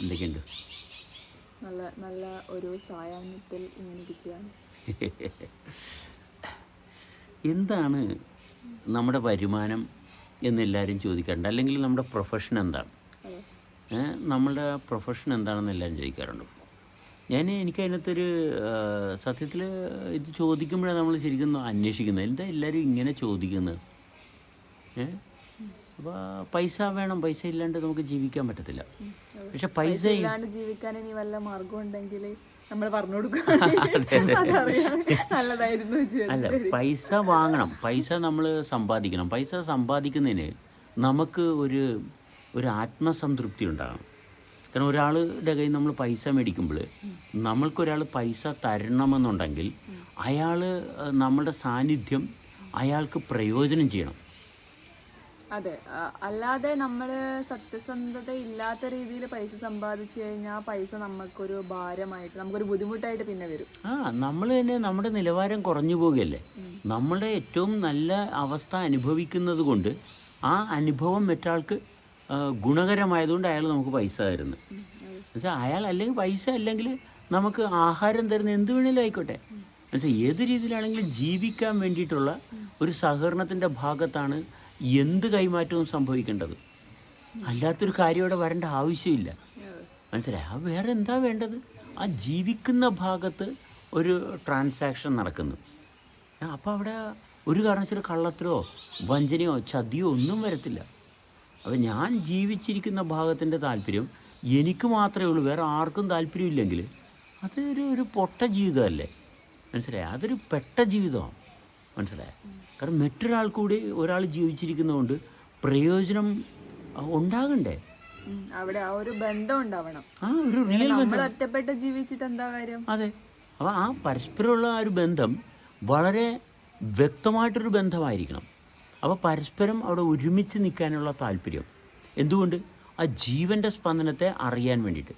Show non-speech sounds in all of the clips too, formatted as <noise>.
എന്തൊക്കെയുണ്ട്? നല്ല നല്ല ഒരു സായാഹ്നത്തിൽ ഇങ്ങനെ ഇരിക്കുകയാണ്. എന്താണ് നമ്മുടെ വരുമാനം എന്നെല്ലാവരും ചോദിക്കാറുണ്ട്? അല്ലെങ്കിൽ നമ്മുടെ പ്രൊഫഷൻ എന്താണ്? നമ്മുടെ നമ്മളുടെ പ്രൊഫഷൻ എന്താണെന്ന് എല്ലാവരും ചോദിക്കാറുണ്ട്. ഞാൻ എനിക്ക് അതിനകത്തൊരു സത്യത്തിൽ ഇത് ചോദിക്കുമ്പോഴാണ് നമ്മൾ ശരിക്കും അന്വേഷിക്കുന്നത്. എന്താ എല്ലാവരും ഇങ്ങനെ ചോദിക്കുന്നത്? ഏ? അപ്പോൾ പൈസ വേണം പൈസ ഇല്ലാണ്ട് നമുക്ക് ജീവിക്കാൻ പറ്റത്തില്ല. പക്ഷെ പൈസ ഇല്ലാണ്ട് ജീവിക്കാൻ ഇനി വല്ല മാർഗം ഉണ്ടെങ്കിൽ നമ്മൾ പറഞ്ഞു <laughs> അല്ല പൈസ വാങ്ങണം. പൈസ നമ്മൾ സമ്പാദിക്കണം. പൈസ സമ്പാദിക്കുന്നതിന് നമുക്ക് ഒരു ഒരു ആത്മസംതൃപ്തി ഉണ്ടാകണം. കാരണം ഒരാളുടെ കയ്യിൽ നമ്മൾ പൈസ മേടിക്കുമ്പോൾ നമ്മൾക്കൊരാൾ പൈസ തരണമെന്നുണ്ടെങ്കിൽ അയാൾ നമ്മളുടെ സാന്നിധ്യം അയാൾക്ക് പ്രയോജനം ചെയ്യണം. അതെ. അല്ലാതെ നമ്മൾ സത്യസന്ധത ഇല്ലാത്ത രീതിയിൽ പൈസ സമ്പാദിച്ചു കഴിഞ്ഞാൽ പൈസ നമുക്കൊരു ഭാരമായിട്ട് നമുക്കൊരു ബുദ്ധിമുട്ടായിട്ട് പിന്നെ വരും. ആ നമ്മൾ തന്നെ നമ്മുടെ നിലവാരം കുറഞ്ഞു പോകുകയല്ലേ നമ്മളുടെ ഏറ്റവും നല്ല അവസ്ഥ അനുഭവിക്കുന്നത് കൊണ്ട് ആ അനുഭവം മറ്റാൾക്ക് ഗുണകരമായതുകൊണ്ട് അയാൾ നമുക്ക് പൈസ തരുന്നു. എന്നുവെച്ചാൽ അയാൾ അല്ലെങ്കിൽ പൈസ അല്ലെങ്കിൽ നമുക്ക് ആഹാരം തരുന്ന എന്ത് വേണേലും ആയിക്കോട്ടെ. എന്നുവെച്ചാൽ ഏത് രീതിയിലാണെങ്കിലും ജീവിക്കാൻ വേണ്ടിയിട്ടുള്ള ഒരു സഹകരണത്തിന്റെ ഭാഗത്താണ് എന്ത് കൈമാറ്റവും സംഭവിക്കേണ്ടത്? അല്ലാത്തൊരു കാര്യം ഇവിടെ വരേണ്ട ആവശ്യമില്ല. മനസ്സിലായി? ആ വേറെ എന്താ വേണ്ടത്? ആ ജീവിക്കുന്ന ഭാഗത്ത് ഒരു ട്രാൻസാക്ഷൻ നടക്കുന്നു. അപ്പോൾ അവിടെ ഒരു കാരണവശാലും കള്ളത്തിലോ വഞ്ചനയോ ചതിയോ ഒന്നും വരത്തില്ല. അപ്പോൾ ഞാൻ ജീവിച്ചിരിക്കുന്ന ഭാഗത്തിന്റെ താല്പര്യം എനിക്ക് മാത്രമേ ഉള്ളൂ. വേറെ ആർക്കും താല്പര്യമില്ലെങ്കിൽ അതൊരു ഒരു പൊട്ട ജീവിതമല്ലേ? മനസ്സിലായി? അതൊരു പെട്ട ജീവിതമാണ്. മനസ്സിലായ? കാരണം മറ്റൊരാൾ കൂടി ഒരാൾ ജീവിച്ചിരിക്കുന്നതുകൊണ്ട് പ്രയോജനം ഉണ്ടാകണ്ടേ? അവിടെ ആ ഒരു ബന്ധം ഉണ്ടാവണം. ആ ഒരു റിയൽ ഒറ്റപ്പെട്ട് ജീവിച്ചിട്ട് എന്താ കാര്യം? അതെ. അപ്പോൾ ആ പരസ്പരമുള്ള ആ ഒരു ബന്ധം വളരെ വ്യക്തമായിട്ടൊരു ബന്ധമായിരിക്കണം. അപ്പോൾ പരസ്പരം അവിടെ ഒരുമിച്ച് നിൽക്കാനുള്ള താല്പര്യം. എന്തുകൊണ്ട്? ആ ജീവന്റെ സ്പന്ദനത്തെ അറിയാൻ വേണ്ടിയിട്ട്.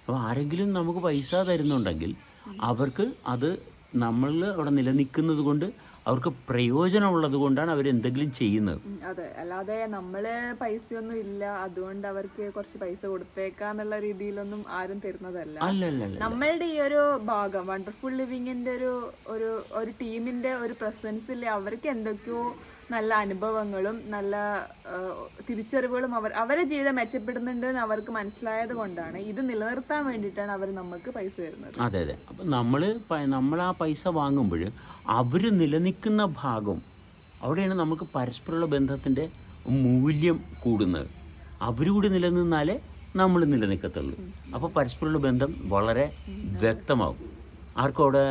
അപ്പോൾ ആരെങ്കിലും നമുക്ക് പൈസ തരുന്നുണ്ടെങ്കിൽ അവർക്ക് അത് നമ്മളിൽ അവിടെ നിലനിൽക്കുന്നത് കൊണ്ട് അവർക്ക് പ്രയോജനമുള്ളത് കൊണ്ടാണ് അവർ എന്തെങ്കിലും ചെയ്യുന്നത്. അതെ. അല്ലാതെ നമ്മൾ പൈസയൊന്നും ഇല്ല. അതുകൊണ്ട് അവർക്ക് കുറച്ച് പൈസ കൊടുത്തേക്കാന്നുള്ള രീതിയിലൊന്നും ആരും തരുന്നതല്ല. അല്ല അല്ല അല്ല നമ്മളുടെ ഈ ഒരു ഭാഗം വണ്ടർഫുൾ ലിവിങ്ങിന്റെ ഒരു ഒരു ഒരു ടീമിന്റെ ഒരു പ്രസൻസിൽ അവർക്ക് എന്തൊക്കെയോ നല്ല അനുഭവങ്ങളും നല്ല തിരിച്ചറിവുകളും അവർ അവരെ ജീവിതം മെച്ചപ്പെടുന്നുണ്ട് എന്ന് അവർക്ക് മനസ്സിലായത് കൊണ്ടാണ്. ഇത് നിലനിർത്താൻ വേണ്ടിയിട്ടാണ് അവർ നമുക്ക് പൈസ തരുന്നത്. അതെ അതെ. അപ്പം നമ്മൾ നമ്മൾ ആ പൈസ വാങ്ങുമ്പോൾ അവർ നിലനിൽക്കുന്ന ഭാഗം അവിടെയാണ് നമുക്ക് പരസ്പരമുള്ള ബന്ധത്തിന്റെ മൂല്യം കൂടുന്നത്. അവരുകൂടി കൂടി നിലനിന്നാലേ നമ്മൾ നിലനിൽക്കത്തുള്ളൂ. അപ്പോൾ പരസ്പരമുള്ള ബന്ധം വളരെ വ്യക്തമാകും. ആർക്കും അവിടെ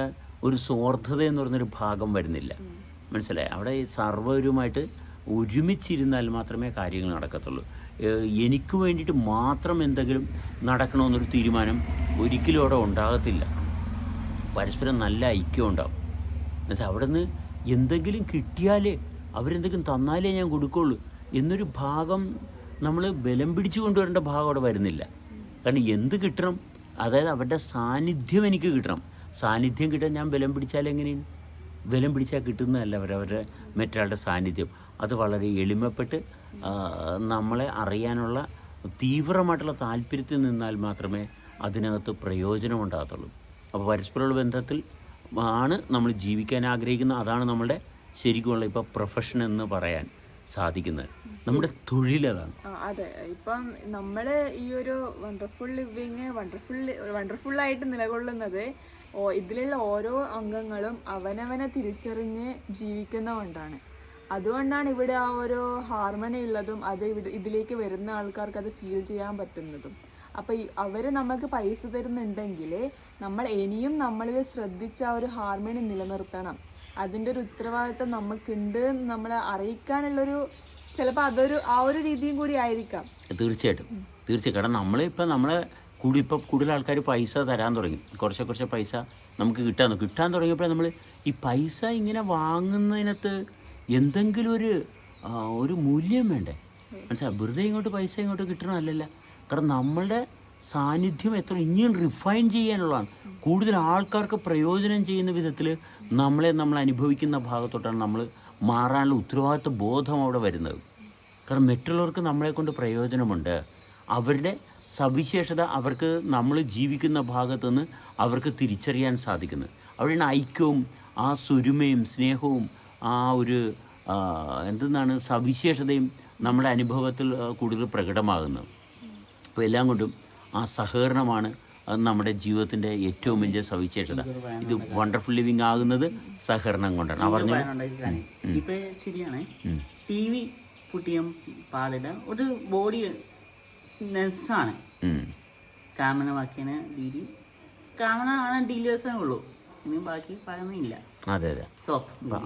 ഒരു സ്വാർത്ഥത എന്ന് പറഞ്ഞൊരു ഭാഗം വരുന്നില്ല. മനസ്സിലായി. അവിടെ സർവരുമായിട്ട് ഒരുമിച്ചിരുന്നാൽ മാത്രമേ കാര്യങ്ങൾ നടക്കത്തുള്ളൂ. എനിക്ക് വേണ്ടിയിട്ട് മാത്രം എന്തെങ്കിലും നടക്കണമെന്നൊരു തീരുമാനം ഒരിക്കലും അവിടെ ഉണ്ടാകത്തില്ല. പരസ്പരം നല്ല ഐക്യം ഉണ്ടാവും. എന്നുവെച്ചാൽ അവിടെ നിന്ന് എന്തെങ്കിലും കിട്ടിയാലേ അവരെന്തെങ്കിലും തന്നാലേ ഞാൻ കൊടുക്കുള്ളൂ എന്നൊരു ഭാഗം നമ്മൾ ബലം പിടിച്ചു കൊണ്ടുവരേണ്ട ഭാഗം അവിടെ വരുന്നില്ല. കാരണം എന്ത് കിട്ടണം? അതായത് അവരുടെ സാന്നിധ്യം എനിക്ക് കിട്ടണം. സാന്നിധ്യം കിട്ടാൻ ഞാൻ ബലം പിടിച്ചാൽ എങ്ങനെയാണ്? ബലം പിടിച്ചാൽ കിട്ടുന്നതല്ല അവരവരുടെ മറ്റൊരാളുടെ സാന്നിധ്യം. അത് വളരെ എളിമപ്പെട്ട് നമ്മളെ അറിയാനുള്ള തീവ്രമായിട്ടുള്ള താല്പര്യത്തിൽ നിന്നാൽ മാത്രമേ അതിനകത്ത് പ്രയോജനം ഉണ്ടാകത്തുള്ളൂ. അപ്പോൾ പരസ്പരമുള്ള ബന്ധത്തിൽ ആണ് നമ്മൾ ജീവിക്കാൻ ആഗ്രഹിക്കുന്ന അതാണ് നമ്മുടെ ശരിക്കുമുള്ള ഇപ്പോൾ പ്രൊഫഷൻ എന്ന് പറയാൻ സാധിക്കുന്നത്. നമ്മുടെ തൊഴിലതാണ് അതെ. ഇപ്പം നമ്മൾ ഈ ഒരു വണ്ടർഫുൾ ലിവിങ് വണ്ടർഫുൾ വണ്ടർഫുൾ ആയിട്ട് നിലകൊള്ളുന്നത് ഇതിലുള്ള ഓരോ അംഗങ്ങളും അവനവനെ തിരിച്ചറിഞ്ഞ് ജീവിക്കുന്നതുകൊണ്ടാണ് അതുകൊണ്ടാണ് ഇവിടെ ആ ഒരു ഹാർമണി ഉള്ളതും അത് ഇതിലേക്ക് വരുന്ന ആൾക്കാർക്ക് അത് ഫീൽ ചെയ്യാൻ പറ്റുന്നതും. അപ്പോൾ അവർ നമുക്ക് പൈസ തരുന്നുണ്ടെങ്കിൽ നമ്മൾ ഇനിയും നമ്മളിൽ ശ്രദ്ധിച്ച ആ ഒരു ഹാർമണി നിലനിർത്തണം. അതിന്റെ ഒരു ഉത്തരവാദിത്തം നമുക്കുണ്ട് നമ്മളെ അറിയിക്കാനുള്ളൊരു ചിലപ്പോൾ അതൊരു ആ ഒരു രീതിയും കൂടി ആയിരിക്കാം. തീർച്ചയായിട്ടും. തീർച്ചയായും കാരണം നമ്മളിപ്പോൾ നമ്മളെ കൂടി ഇപ്പോൾ കൂടുതൽ ആൾക്കാർ പൈസ തരാൻ തുടങ്ങി. കുറച്ച് കുറച്ച് പൈസ നമുക്ക് കിട്ടാൻ. കിട്ടാൻ തുടങ്ങിയപ്പോൾ നമ്മൾ ഈ പൈസ ഇങ്ങനെ വാങ്ങുന്നതിനകത്ത് എന്തെങ്കിലും ഒരു ഒരു മൂല്യം വേണ്ടേ? മനസ്സിലായി? വെറുതെ ഇങ്ങോട്ട് പൈസ ഇങ്ങോട്ട് കിട്ടണമല്ലല്ല കാരണം നമ്മളുടെ സാന്നിധ്യം എത്ര ഇനിയും റിഫൈൻ ചെയ്യാനുള്ളതാണ്. കൂടുതൽ ആൾക്കാർക്ക് പ്രയോജനം ചെയ്യുന്ന വിധത്തിൽ നമ്മളെ നമ്മൾ അനുഭവിക്കുന്ന ഭാഗത്തോട്ടാണ് നമ്മൾ മാറാനുള്ള ഉത്തരവാദിത്വ ബോധം അവിടെ വരുന്നത്. കാരണം മറ്റുള്ളവർക്ക് നമ്മളെ കൊണ്ട് പ്രയോജനമുണ്ട്. അവരുടെ സവിശേഷത അവർക്ക് നമ്മൾ ജീവിക്കുന്ന ഭാഗത്തുനിന്ന് അവർക്ക് തിരിച്ചറിയാൻ സാധിക്കുന്നത് അവിടെയാണ് ഐക്യവും ആ സുരുമയും സ്നേഹവും ആ ഒരു എന്തെന്നാണ് സവിശേഷതയും നമ്മുടെ അനുഭവത്തിൽ കൂടുതൽ പ്രകടമാകുന്നത്. അപ്പോൾ എല്ലാം കൊണ്ടും ആ സഹകരണമാണ് അത് നമ്മുടെ ജീവിതത്തിന്റെ ഏറ്റവും വലിയ സവിശേഷത. ഇത് വണ്ടർഫുൾ ലിവിങ് ആകുന്നത് സഹകരണം കൊണ്ടാണ്. പറഞ്ഞു? ശരിയാണ്. ടി വി കുട്ടിയും പാലിന് ഒരു ബോഡി നെസ്സാണ് കാമന ബാക്കിയാണ് രീതി കാമന ആണ് ഡീലേഴ്സേ ഉള്ളൂ. ഇനി ബാക്കി പറയുന്നില്ല. അതെ അതെ.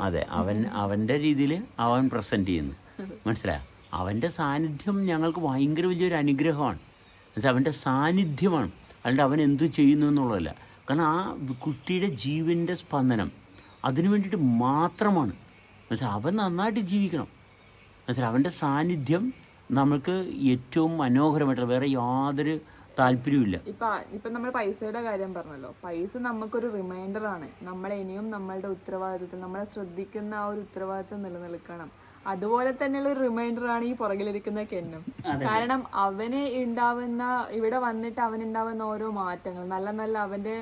അതെ അവൻ അവന്റെ രീതിയിൽ അവൻ പ്രസന്റ് ചെയ്യുന്നു. മനസ്സിലായോ? അവന്റെ സാന്നിധ്യം ഞങ്ങൾക്ക് ഭയങ്കര വലിയൊരു അനുഗ്രഹമാണ്. എന്നുവെച്ചാൽ അവന്റെ സാന്നിധ്യമാണ്. അല്ലാണ്ട് അവൻ എന്തു ചെയ്യുന്നു എന്നുള്ളതല്ല. കാരണം ആ കുട്ടിയുടെ ജീവന്റെ സ്പന്ദനം അതിനു വേണ്ടിയിട്ട് മാത്രമാണ്. എന്നുവെച്ചാൽ അവൻ നന്നായിട്ട് ജീവിക്കണം. എന്നുവെച്ചാൽ അവന്റെ സാന്നിധ്യം നമ്മൾക്ക് ഏറ്റവും മനോഹരമായിട്ടുള്ള വേറെ യാതൊരു താല്പര്യമില്ല ഇപ്പൊ ഇപ്പൊ നമ്മൾ പൈസയുടെ കാര്യം പറഞ്ഞല്ലോ. പൈസ നമുക്കൊരു റിമൈൻഡർ ആണ്. നമ്മൾ ഇനിയും നമ്മളുടെ ഉത്തരവാദിത്വത്തിൽ നമ്മളെ ശ്രദ്ധിക്കുന്ന ആ ഒരു ഉത്തരവാദിത്വം നിലനിൽക്കണം. അതുപോലെ തന്നെയുള്ള ഒരു റിമൈൻഡർ ആണ് ഈ പുറകിലിരിക്കുന്ന കെന്നും. കാരണം അവന് ഉണ്ടാവുന്ന ഇവിടെ വന്നിട്ട് അവനുണ്ടാവുന്ന ഓരോ മാറ്റങ്ങൾ നല്ല നല്ല അവന്റെ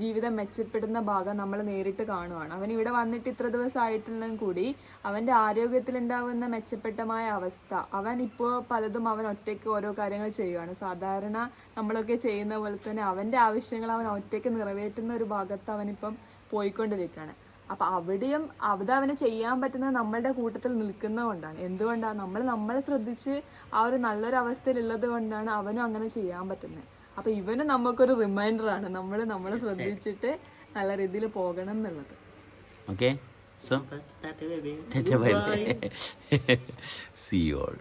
ജീവിതം മെച്ചപ്പെടുന്ന ഭാഗം നമ്മൾ നേരിട്ട് കാണുവാണ്. അവൻ ഇവിടെ വന്നിട്ട് ഇത്ര ദിവസമായിട്ടുണ്ടെങ്കിൽ കൂടി അവന്റെ ആരോഗ്യത്തിൽ ഉണ്ടാവുന്ന മെച്ചപ്പെട്ടമായ അവസ്ഥ അവൻ ഇപ്പോൾ പലതും അവൻ ഒറ്റയ്ക്ക് ഓരോ കാര്യങ്ങൾ ചെയ്യുവാണ്. സാധാരണ നമ്മളൊക്കെ ചെയ്യുന്ന പോലെ തന്നെ അവന്റെ ആവശ്യങ്ങൾ അവൻ ഒറ്റയ്ക്ക് നിറവേറ്റുന്ന ഒരു ഭാഗത്ത് അവനിപ്പം പോയിക്കൊണ്ടിരിക്കുകയാണ്. അപ്പൊ അവിടെയും അവിടെ അവന് ചെയ്യാൻ പറ്റുന്നത് നമ്മളുടെ കൂട്ടത്തിൽ നിൽക്കുന്നതുകൊണ്ടാണ്. എന്തുകൊണ്ടാണ് നമ്മൾ നമ്മളെ ശ്രദ്ധിച്ച് ആ ഒരു നല്ലൊരു അവസ്ഥയിലുള്ളത് കൊണ്ടാണ് അവനും അങ്ങനെ ചെയ്യാൻ പറ്റുന്നത്. അപ്പോൾ ഇവനും നമുക്കൊരു റിമൈൻഡർ ആണ്. നമ്മൾ നമ്മളെ ശ്രദ്ധിച്ചിട്ട് നല്ല രീതിയിൽ പോകണം എന്നുള്ളത്. Okay so that baby bye bye see you all